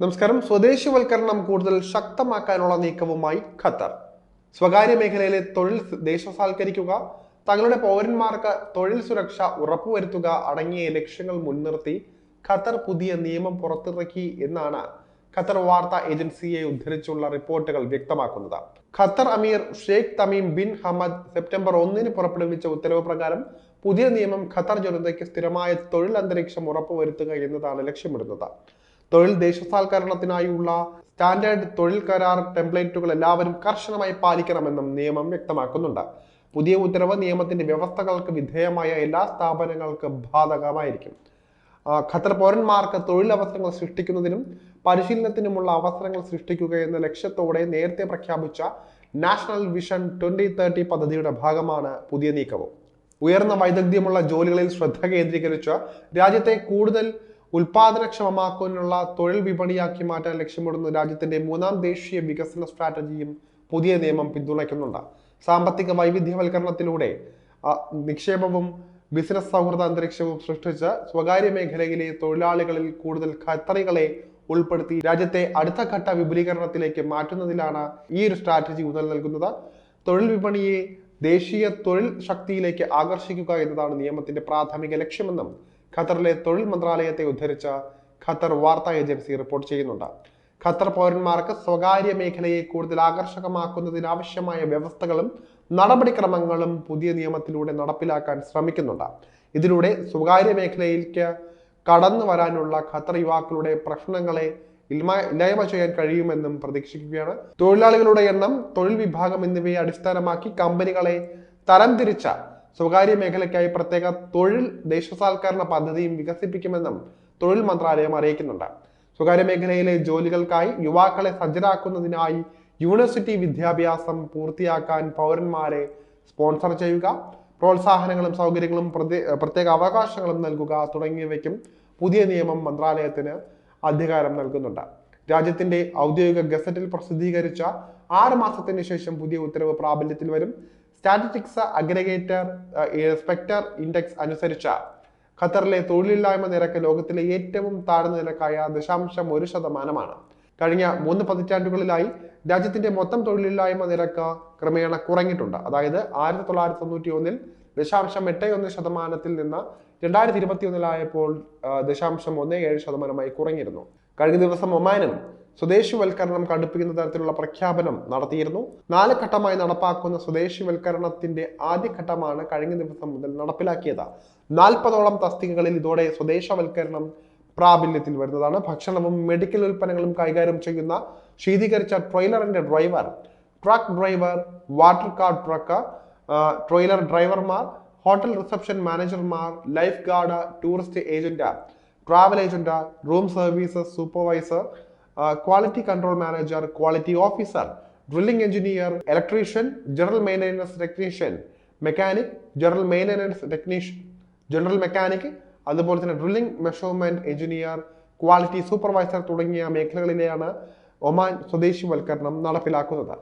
നമസ്കാരം. സ്വദേശിവൽക്കരണം കൂടുതൽ ശക്തമാക്കാനുള്ള നീക്കവുമായി ഖത്തർ. സ്വകാര്യ മേഖലയിലെ തൊഴിൽ ദേശസാൽക്കരിക്കുക തങ്ങളുടെ പൗരന്മാർക്ക് തൊഴിൽ സുരക്ഷ ഉറപ്പുവരുത്തുക അടങ്ങിയ ലക്ഷ്യങ്ങൾ മുൻനിർത്തി ഖത്തർ പുതിയ നിയമം പുറത്തിറക്കി എന്നാണ് ഖത്തർ വാർത്താ ഏജൻസിയെ ഉദ്ധരിച്ചുള്ള റിപ്പോർട്ടുകൾ വ്യക്തമാക്കുന്നത്. ഖത്തർ അമീർ Sheikh Tamim bin Hamad September ഒന്നിന് പുറപ്പെടുവിച്ച ഉത്തരവ് പ്രകാരം പുതിയ നിയമം ഖത്തർ ജനതയ്ക്ക് സ്ഥിരമായ തൊഴിൽ അന്തരീക്ഷം ഉറപ്പുവരുത്തുക എന്നതാണ് ലക്ഷ്യമിടുന്നത്. തൊഴിൽ ദേശസാൽക്കരണത്തിനായുള്ള സ്റ്റാൻഡേർഡ് തൊഴിൽ കരാർ ടെംപ്ലേറ്റുകൾ എല്ലാവരും കർശനമായി പാലിക്കണമെന്നും നിയമം വ്യക്തമാക്കുന്നുണ്ട്. പുതിയ ഉത്തരവ് നിയമത്തിന്റെ വ്യവസ്ഥകൾക്ക് വിധേയമായ എല്ലാ സ്ഥാപനങ്ങൾക്കും ബാധകമായിരിക്കും. ഖത്തർ പൗരന്മാർക്ക് തൊഴിലവസരങ്ങൾ സൃഷ്ടിക്കുന്നതിനും പരിശീലനത്തിനുമുള്ള അവസരങ്ങൾ സൃഷ്ടിക്കുക എന്ന ലക്ഷ്യത്തോടെ നേരത്തെ പ്രഖ്യാപിച്ച നാഷണൽ വിഷൻ ട്വന്റി തേർട്ടി പദ്ധതിയുടെ ഭാഗമാണ് പുതിയ നീക്കവും. ഉയർന്ന വൈദഗ്ധ്യമുള്ള ജോലികളിൽ ശ്രദ്ധ കേന്ദ്രീകരിച്ച് രാജ്യത്തെ കൂടുതൽ ഉൽപാദനക്ഷമമാക്കാനുള്ള തൊഴിൽ വിപണിയാക്കി മാറ്റാൻ ലക്ഷ്യമിടുന്ന രാജ്യത്തിന്റെ മൂന്നാം ദേശീയ വികസന സ്ട്രാറ്റജിയും പുതിയ നിയമം പിന്തുണയ്ക്കുന്നുണ്ട്. സാമ്പത്തിക വൈവിധ്യവൽക്കരണത്തിലൂടെ നിക്ഷേപവും ബിസിനസ് സൗഹൃദ അന്തരീക്ഷവും സൃഷ്ടിച്ച് സ്വകാര്യ മേഖലയിലെ തൊഴിലാളികളിൽ കൂടുതൽ ഖത്തറികളെ ഉൾപ്പെടുത്തി രാജ്യത്തെ അടുത്ത ഘട്ട വിപുലീകരണത്തിലേക്ക് മാറ്റുന്നതിലാണ് ഈ ഒരു സ്ട്രാറ്റജി ഊന്നൽ നൽകുന്നത്. തൊഴിൽ വിപണിയെ ദേശീയ തൊഴിൽ ശക്തിയിലേക്ക് ആകർഷിക്കുക എന്നതാണ് നിയമത്തിന്റെ പ്രാഥമിക ലക്ഷ്യമെന്നും ഖത്തറിലെ തൊഴിൽ മന്ത്രാലയത്തെ ഉദ്ധരിച്ച ഖത്തർ വാർത്താ ഏജൻസി റിപ്പോർട്ട് ചെയ്യുന്നുണ്ട്. ഖത്തർ പൗരന്മാർക്ക് സ്വകാര്യ മേഖലയെ കൂടുതൽ ആകർഷകമാക്കുന്നതിനാവശ്യമായ വ്യവസ്ഥകളും നടപടിക്രമങ്ങളും പുതിയ നിയമത്തിലൂടെ നടപ്പിലാക്കാൻ ശ്രമിക്കുന്നുണ്ട്. ഇതിലൂടെ സ്വകാര്യ മേഖലയിലേക്ക് കടന്നു വരാനുള്ള ഖത്തർ യുവാക്കളുടെ പ്രശ്നങ്ങളെ ഇല്ലാ- ഇല്ലായ്മ ചെയ്യാൻ കഴിയുമെന്നും പ്രതീക്ഷിക്കുകയാണ്. തൊഴിലാളികളുടെ എണ്ണം തൊഴിൽ വിഭാഗം എന്നിവയെ അടിസ്ഥാനമാക്കി കമ്പനികളെ തരംതിരിച്ച സ്വകാര്യ മേഖലയ്ക്കായി പ്രത്യേക തൊഴിൽ ദേശസാൽക്കരണ പദ്ധതിയും വികസിപ്പിക്കുമെന്നും തൊഴിൽ മന്ത്രാലയം അറിയിക്കുന്നുണ്ട്. സ്വകാര്യ മേഖലയിലെ ജോലികൾക്കായി യുവാക്കളെ സജ്ജരാക്കുന്നതിനായി യൂണിവേഴ്സിറ്റി വിദ്യാഭ്യാസം പൂർത്തിയാക്കാൻ പൗരന്മാരെ സ്പോൺസർ ചെയ്യുക പ്രോത്സാഹനങ്ങളും സൗകര്യങ്ങളും പ്രത്യേക അവകാശങ്ങളും നൽകുക തുടങ്ങിയവയ്ക്കും പുതിയ നിയമം മന്ത്രാലയത്തിന് അധികാരം നൽകുന്നുണ്ട്. രാജ്യത്തിന്റെ ഔദ്യോഗിക ഗസറ്റിൽ പ്രസിദ്ധീകരിച്ച ആറ് മാസത്തിന് ശേഷം പുതിയ ഉത്തരവ് പ്രാബല്യത്തിൽ വരും. സ്റ്റാറ്റിസ്റ്റിക്സ് അഗ്രഗേറ്റർ സ്പെക്ടർ ഇൻഡെക്സ് അനുസരിച്ച ഖത്തറിലെ തൊഴിലില്ലായ്മ നിരക്ക് ലോകത്തിലെ ഏറ്റവും താഴ്ന്ന നിരക്കായ ദശാംശം ഒരു ശതമാനമാണ്. കഴിഞ്ഞ മൂന്ന് പതിറ്റാണ്ടുകളിലായി രാജ്യത്തിന്റെ മൊത്തം തൊഴിലില്ലായ്മ നിരക്ക് ക്രമേണ കുറഞ്ഞിട്ടുണ്ട്. അതായത് ആയിരത്തി തൊള്ളായിരത്തി തൊണ്ണൂറ്റി ഒന്നിൽ ദശാംശം എട്ട് ഒന്ന് ശതമാനത്തിൽ നിന്ന് രണ്ടായിരത്തി ഇരുപത്തി ഒന്നിലായപ്പോൾ ദശാംശം ഒന്ന് ഏഴ് ശതമാനമായി കുറഞ്ഞിരുന്നു. കഴിഞ്ഞ ദിവസം ഒമാനും സ്വദേശിവൽക്കരണം കടുപ്പിക്കുന്ന തരത്തിലുള്ള പ്രഖ്യാപനം നടത്തിയിരുന്നു. നാല് ഘട്ടമായി നടപ്പാക്കുന്ന സ്വദേശിവൽക്കരണത്തിന്റെ ആദ്യഘട്ടമാണ് കഴിഞ്ഞ ദിവസം മുതൽ നടപ്പിലാക്കിയത്. നാൽപ്പതോളം തസ്തികകളിൽ ഇതോടെ സ്വദേശവൽക്കരണം പ്രാബല്യത്തിൽ വരുന്നതാണ്. ഭക്ഷണവും മെഡിക്കൽ ഉൽപ്പന്നങ്ങളും കൈകാര്യം ചെയ്യുന്ന ശീതീകരിച്ച ട്രെയിലറിന്റെ driver truck driver water car truck trailer ഡ്രൈവർമാർ ഹോട്ടൽ റിസപ്ഷൻ മാനേജർമാർ lifeguard tourist agent travel agent room services supervisor quality control manager quality officer drilling engineer electrician general maintenance technician mechanic general maintenance technician general mechanic അതുപോലെ തന്നെ drilling measurement engineer quality supervisor തുടങ്ങിയ മേഖലകളിലെയാണ് Oman സ്വദേശിവൽക്കരണം നടപ്പിലാക്കുന്നത്.